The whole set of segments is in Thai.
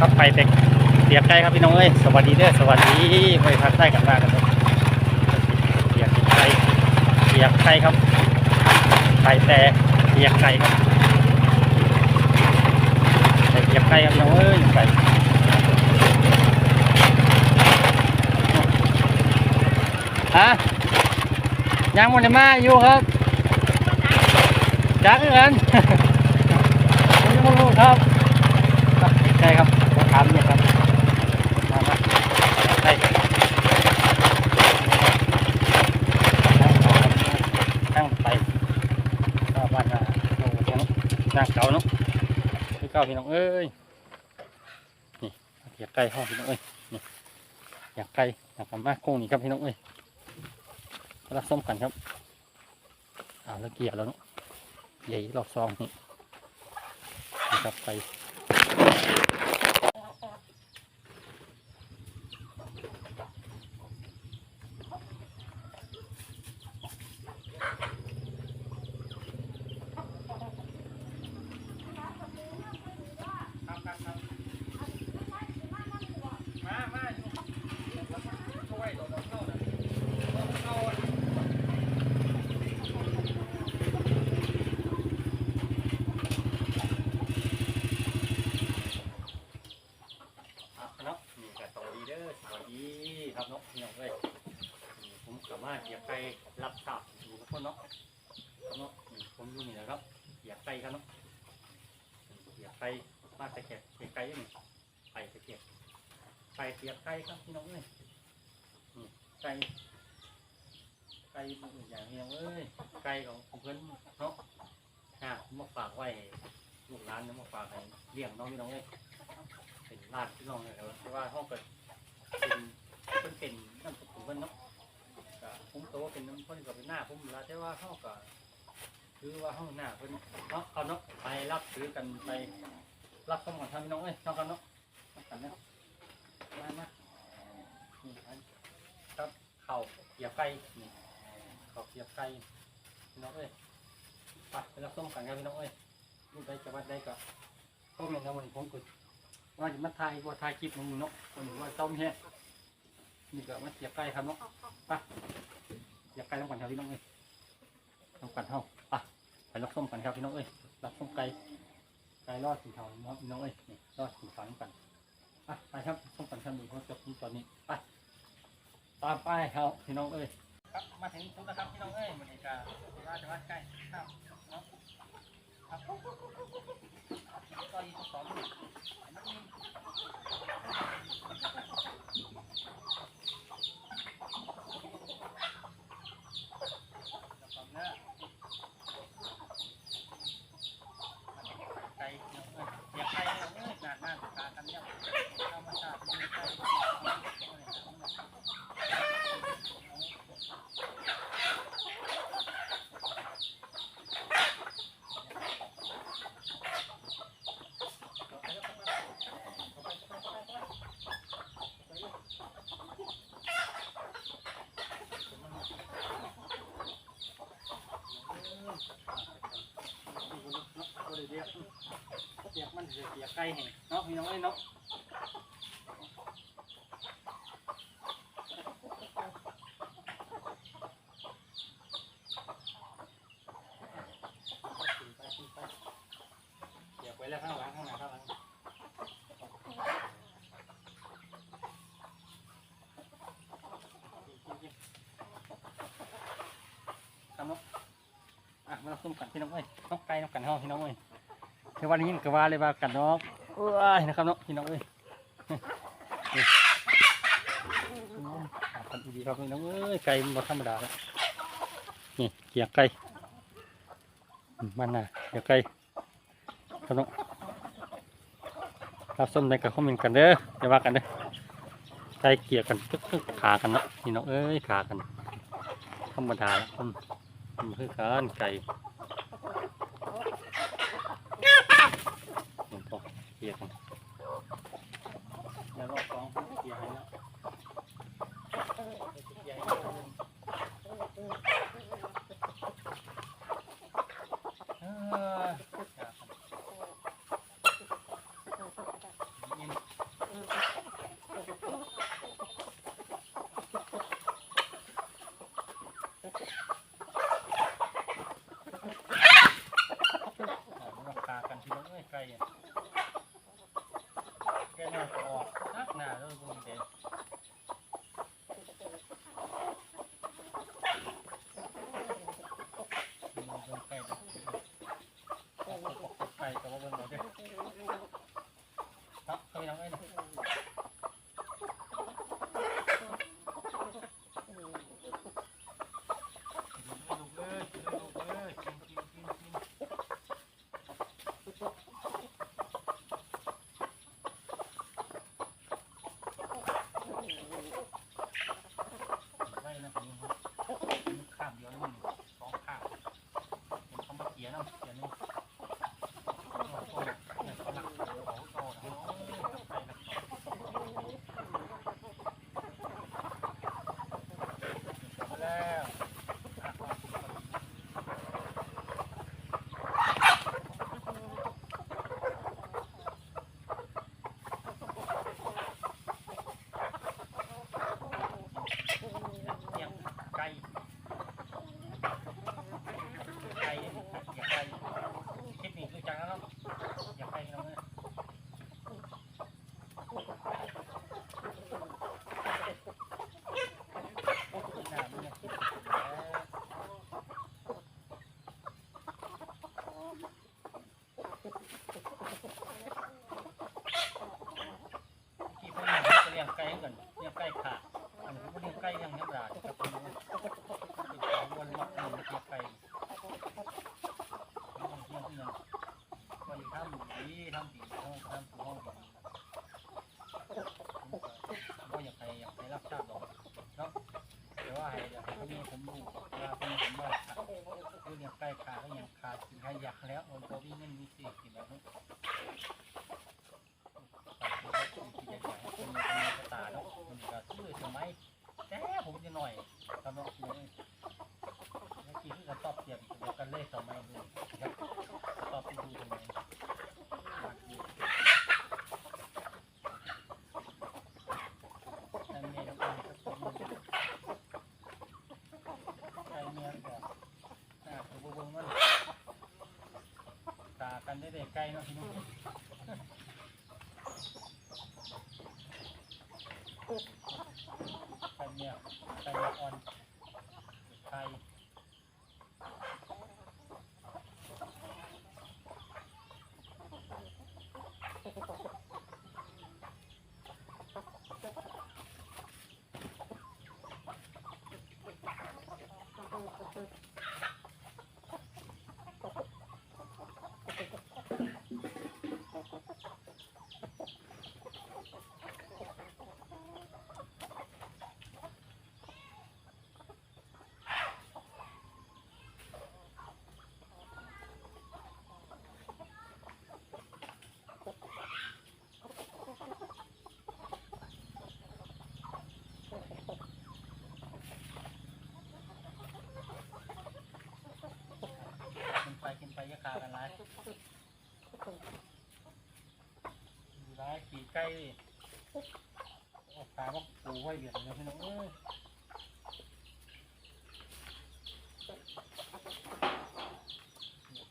ครับไปแต่เสียไกลครับพี่น้องเอ้ยสวัสดีเด้อสวัสดีไปทักได้กันมากกันเลยเสียไกลเสียไกลครับไปแต่เสียไกลครับแต่เสียไกลครับพี่น้องเอ้ยไปฮะยังมันมาอยู่ครับจักเงินยังไม่รู้ครับใช่ครับามเนี่ยครับมามาใช่ครับตั้งไปก็บ้านนาโอ้โหนางเก่าเนาะพี่เก่าพี่น้องเอ้ยนี่อยากไก่ห้องพี่น้องเอ้ยนี่อยากไก่อยากมาโค้งนี่ครับพี่น้องเอ้ยรับส้มกันครับเอาแล้วเกียร์แล้วเนาะใหญ่รอบซองนี่นี่ครับไป มามาช่วยโดดเข้าน่ะเข้าอะอะเนาะนี่ก็สวัสดีเด้ อสวัสดีครับเนาะพี่น้องเอ้ยนี่ผมสามารถเหยียบไปรับทราบอยู่ทุกคนเนาะครับเนาะผมอยู่นี่แหละครับเหยียบไปครับเนาะเหยียบไปมาต่แก่ไกลๆนี่ไปต่แก่ไก่เสียบไก่ครับพี่น้องเอ้ยไก่ไก่อย่างเงี้ยเอ้ยไก่ของเพื่อนเนาะฮะมาฝากไว้ลูกหลานนี่ยมาฝากให้เลี้ยงน้องพี่น้องเอ้ยเป็นลาดพี่น้องเลยครับเพราะว่าห้องเกิด เป็นเพิ่นเป็นน้ำสกุลเพิ่นเนาะก็ผมโตเป็นน้ำเพิ่นก็เป็นหน้าผมแล้วแต่ว่าห้องก็คือว่าห้องหน้าเพิ่นเนาะเขาเนาะไปรับซื้อกันไปรับสมอนทำพี่น้องเอ้ยน้องกันเนาะรับกันเนาะมามานี่อันครับเข่าเกียบไก่นี่เข่าเกียบไก่พี่น้องเอ้ยไปไปรับส้มกันครับพี่น้องเอ้ยลูกได้จะวัดได้ก็ต้มอย่างนั้นวันนี้ผมกดว่าจะมาถ่ายว่าถ่ายคลิปมึงเนาะวันนี้ว่าต้มแห้ง นี่ก็มาเกียบไก่ครับเนาะไปเกียบไก่ต้องกันครับพี่น้องเอ้ยต้องกันเท่าไปไปรับส้มกันครับพี่น้องเอ้ยรับส้มไก่ไก่รอดสีเทาพี่น้องเอ้ยนี่รอดสีเทาน้ำกันอะไปครับส่งกันชั้นหนึ่งเขาจบตอนนี้ไปตามไปครับพี่น้องเอ้ยครับมาถึงทุกนะครับพี่น้องเอ้ยมันเอการาชวัดใกล้ครับเนาะครับก็ยี่สิบสองไก่เนาะเอ้ยอย่าไก่เนาะเอ้ยนานนานตากันเนี่ยธรรมชาติมันไก่ เรียกเรียกมันเสียไก่เห็ นเนาะพี่น้องเอ้ยเนาะเดี๋ยวไปแล้วข้างหลังข้างหน้าข้างหลังครับเนาะอะมาส้มกันพี่น้องเอ้ยน้องไก่น้องกันเฮาพี่น้องเอ้ยเทวันนี้ก็ว่าเลยว่ากันเนาะเอ้ยนะครับเนาะพี่น้องเอ้ยทำดีครับพี่น้องเอ้ยไก่มันธรรมดาแล้วนี่เกียกไก่มันน่ะเกียกไก่ครับน้องรับส้มในกับข้อมเมนกันเด้ออย่าว่ากันเด้อไก่เกียกกันตึ๊กๆขากันเนาะพี่น้องเอ้ยขากัน ธรรมดาแล้วอืมมันคือการไก่ เห็ นป ลี้ยงไก่กันเลี้ยงไก่ขาอันนี้ก็เลี้ไก่เลี้ยงเนื้อปลาครับพี่น้องวันวัดหนึ่งที่ไปท่องเที่ยวเงินวันทำดีทำดีห้องทำห้องก็อยากไปอยากไปรับทราบหรอกเนาะแต่ว่าให้อยากให้เขามีผมรู้เวลาเขามีผมว่าคือเนี่ยใกล้ขาก็ยังขาดสินค้าอยากแล้วมันก็วิ่งเงินมีสี่สิบแบบนี้ตาคนมีตาเนาะมันก็ซื้อสมัยแต่ผมจะหน่อยตอนนั้น เมื่อกี้ที่กระตอบเสียงเดียวกันเลยสมัยดูครับตอบไปดูทำไมอยากดูแต่เมียต้องการสักคนหนึ่งใจเมียก็น่าคือบุ้งมันตากัน ได้แต่ไกลเนาะพี่น้องใจเมียใจเมียอ่อนไทย กินไป กันร้ายดูร้ายขี่ใกล้ออกตาว่าปูไว้เดือดเลยพี่น้องเอ้ย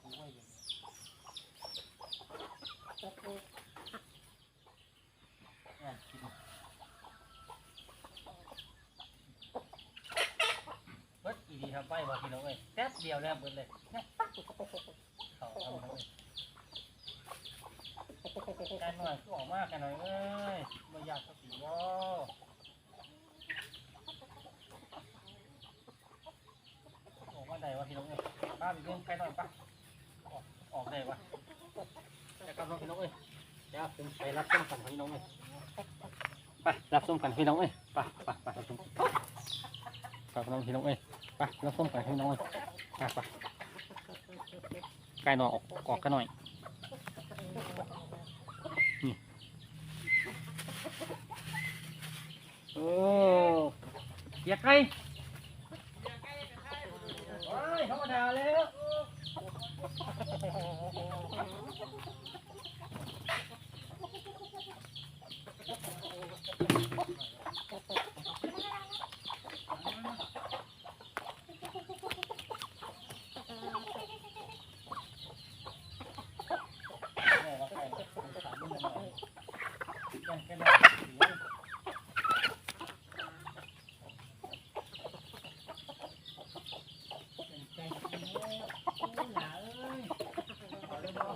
ปูไว้เดือดอะกินเบิดอีดีทำไปว่าพี่น้องเอ้ยแป๊บเดียวแล้วเบิดเลยเนี่ยเขาทำเลย การหน่อยคือออกมากกันหน่อยเอ้ยไม่อยากสักทีวะออกมาได้วะพี่น้องเอ้ยป้าไปเรื่องใกล้หน่อยป้าออกออกได้วะแต่กำลังพี่น้องเอ้ยเดี๋ยวผมไปรับส้มกันพี่น้องเอ้ยไปรับส้มกันพี่น้องเอ้ยไปไปไปรับส้มไปพี่น้องพี่น้องเอ้ยไปรับส้มกันพี่น้องเอ้ยไปไปใกล้หน่อยออกออกกันหน่อย โอ้เกียกไก่โอ้ยธรรมดาแล้วแม่ว่าไก่ถามนิดหน่อยยังแค่นั้นถือว่า เป็นใจจริงเลยโอ้ยหนาเอ้ยขอเลยเนาะ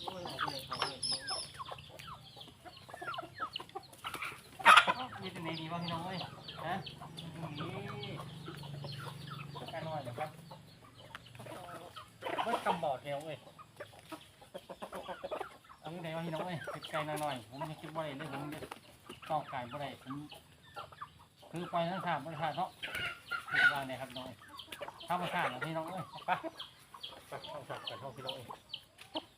โอ้ยหนาเลยขอเลยเนาะนี่เป็นไงดีวะพี่น้องเอ้ยฮะนี่แค่น้อยนะครับเบิดกำบ อดเดียวเอ้ยเอาที่ไหนวะพี่น้องเอ้ยเผ็ดไก่หน่อยๆผมยังคิดว่าอะไรเลยผมจะต้องไก่บ่ได้ผมคือไปทั้งสามบริษัทเนาะคือว่าเนี่ยครับน้องธรรมชาตินะพี่น้องเอ้ยไปไปธรรมชาติกันเท่าพี่น้องเอ้ย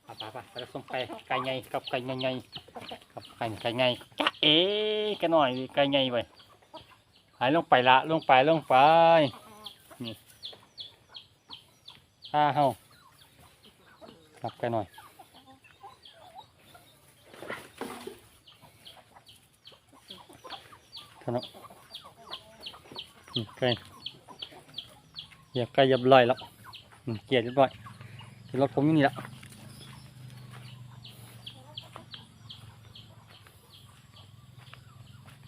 ไปไปไปไปส่งไปไก่ไงกับไก่ไงไงกับไก่ไก่ไงจ๊ะเอ๊ะกันหน่อยไก่ไงไปหายลงไปละลงไปลงไปนี่ข้าเฮา กับไก่หน่อย ขนมนี่ไก่เหยียบไก่เหยียบลอยแล้วเกียร์เรียบร้อยที่รถผมอยู่นี่ละ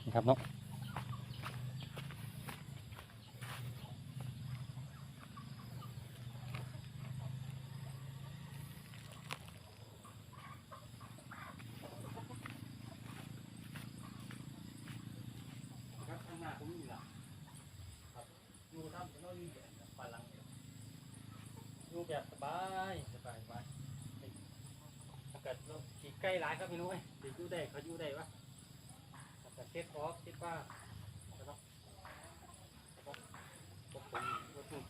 นะครับเนาะครับข้างหน้าผมนี่ละครับอยู่ทำเราอยู่แบบฝรั่งเนี่ย กอย่างสบายสบายสบายถ้าเกิดเราขี่ใกล้ร้ายครับพี่นุ้ยเดี๋ยวอยู่ได้เขาอยู่ได้ปะถ้าเกิดเช็ดออฟเช็ดว่าะแล้วก็พวกผม